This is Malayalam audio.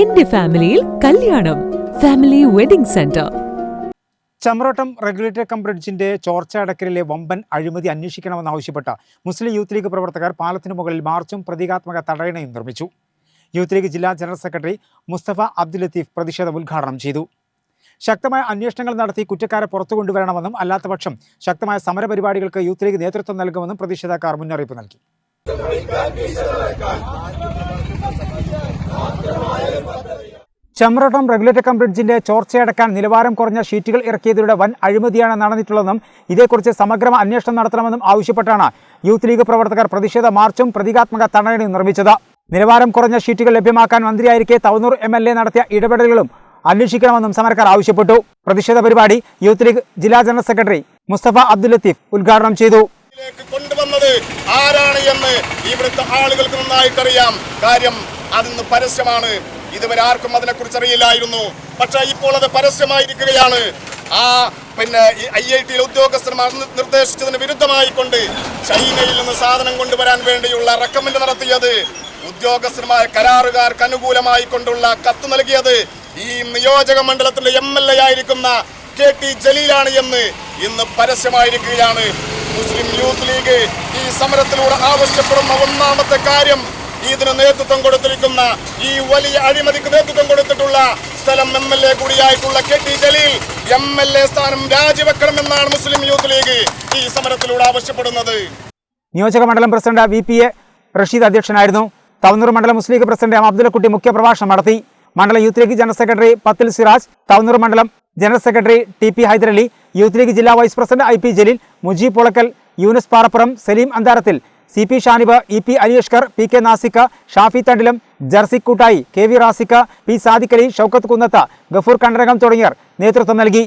എന്റെ ഫാമിലിയിൽ കല്യാണം. Family wedding centre. Chamravattom regulator cum ബ്രിഡ്ജിന്റെ ചോർച്ച അടക്കലിലെ വമ്പൻ അഴിമതി അന്വേഷിക്കണമെന്നാവശ്യപ്പെട്ട് മുസ്ലിം യൂത്ത് ലീഗ് പ്രവർത്തകർ പാലത്തിനു മുകളിൽ മാർച്ചും പ്രതീകാത്മക തടയണയും നിർമ്മിച്ചു. യൂത്ത് ലീഗ് ജില്ലാ ജനറൽ സെക്രട്ടറി മുസ്തഫ അബ്ദുൽ ലത്തീഫ് പ്രതിഷേധം ഉദ്ഘാടനം ചെയ്തു. ശക്തമായ അന്വേഷണങ്ങൾ നടത്തി കുറ്റക്കാരെ പുറത്തു കൊണ്ടുവരണമെന്നും അല്ലാത്തപക്ഷം ശക്തമായ സമരപരിപാടികൾക്ക് യൂത്ത് ലീഗ് നേതൃത്വം നൽകുമെന്നും പ്രതിഷേധക്കാർ മുന്നറിയിപ്പ് നൽകി. ചമ്രോട്ടം റെഗുലേറ്റർ കം ബ്രിഡ്ജിന്റെ ചോർച്ചയടക്കാൻ നിലവാരം കുറഞ്ഞ ഷീറ്റുകൾ ഇറക്കിയതിലൂടെ വൻ അഴിമതിയാണ് നടന്നിട്ടുള്ളതെന്നും ഇതേക്കുറിച്ച് സമഗ്ര അന്വേഷണം നടത്തണമെന്നും ആവശ്യപ്പെട്ടാണ്. യൂത്ത് ലീഗ് പ്രവർത്തകർ പ്രതിഷേധ മാർച്ചും പ്രതീകാത്മക തടയണയും നിർമ്മിച്ചത്. നിലവാരം കുറഞ്ഞ ഷീറ്റുകൾ ലഭ്യമാക്കാൻ മന്ത്രിയായിരിക്കെ തവനൂർ എം എൽ നടത്തിയ ഇടപെടലുകളും അന്വേഷിക്കണമെന്നും സമരക്കാർ ആവശ്യപ്പെട്ടു. പ്രതിഷേധ പരിപാടി യൂത്ത് ലീഗ് ജില്ലാ ജനറൽ സെക്രട്ടറി മുസ്തഫ അബ്ദുൽ ലത്തീഫ് ഉദ്ഘാടനം ചെയ്തു. കൊണ്ടുവന്നത് ആരാണ് എന്ന് ഇവിടുത്തെ ആളുകൾക്ക് നന്നായിട്ടറിയാം. കാര്യം അതിന്ന് പരസ്യമാണ്. ഇതുവരെ ആർക്കും അതിനെക്കുറിച്ച് അറിയില്ലായിരുന്നു. പക്ഷേ ഇപ്പോൾ അത് പരസ്യമായിരിക്കുകയാണ്. ആ പിന്നെ ഐ ഐ ടിയിലെ ഉദ്യോഗസ്ഥന്മാർ നി- നിർദ്ദേശിച്ചതിന് വിരുദ്ധമായിക്കൊണ്ട് ചൈനയിൽ നിന്ന് സാധനം കൊണ്ടുവരാൻ വേണ്ടിയുള്ള റെക്കമെൻഡ് നടത്തിയത് ഉദ്യോഗസ്ഥന്മാർ കരാറുകാർക്ക് അനുകൂലമായി കൊണ്ടുള്ള കത്ത് നൽകിയത് ഈ നിയോജക മണ്ഡലത്തിന്റെ എം എൽ എ ആയിരിക്കുന്ന കെ ടി ജലീലാണ് എന്ന് ഇന്ന് പരസ്യമായിരിക്കുകയാണ്. മുസ്ലിം യൂത്ത് ലീഗ് ഈ സമരത്തിലൂടെ ആവശ്യപ്പെടുന്ന ഒന്നാമത്തെ കാര്യം ഇതിന് നേതൃത്വം കൊടുത്തിരിക്കുന്ന ഈ വലിയ അഴിമതിക്ക് നേതൃത്വം കൊടുത്തിട്ടുള്ള സ്ഥലം M L A കൂടിയായിട്ടുള്ള K T Jaleel M L A സ്ഥാനം രാജിവെക്കണമെന്നാണ് മുസ്ലിം യൂത്ത് ലീഗ് ഈ സമരത്തിലൂടെ ആവശ്യപ്പെടുന്നത്. നിയോജക മണ്ഡലം president V P A Rasheed അധ്യക്ഷനായിരുന്നു. തവനൂർ മണ്ഡലം Muslim league president M Abdullakutty മുഖ്യപ്രഭാഷണം നടത്തി. മണ്ഡലം യൂത്ത് ലീഗ് ജനറൽ സെക്രട്ടറി പത്തിൽ സിറാജ് തവനൂർ മണ്ഡലം general secretary T P Hyderali youth league ജില്ലാ vice president I P Jaleel Mujeeb Pulakkal Yunus Parappuram Saleem അന്താരത്തിൽ C P Shanib E P Aliashkar P K Nasikka Shafi Thandilam ജർസി Koottayi K V Rasikka P Sadikali Shoukath Kunnath Gafoor Kandarakam തുടങ്ങിയവർ നേതൃത്വം നൽകി.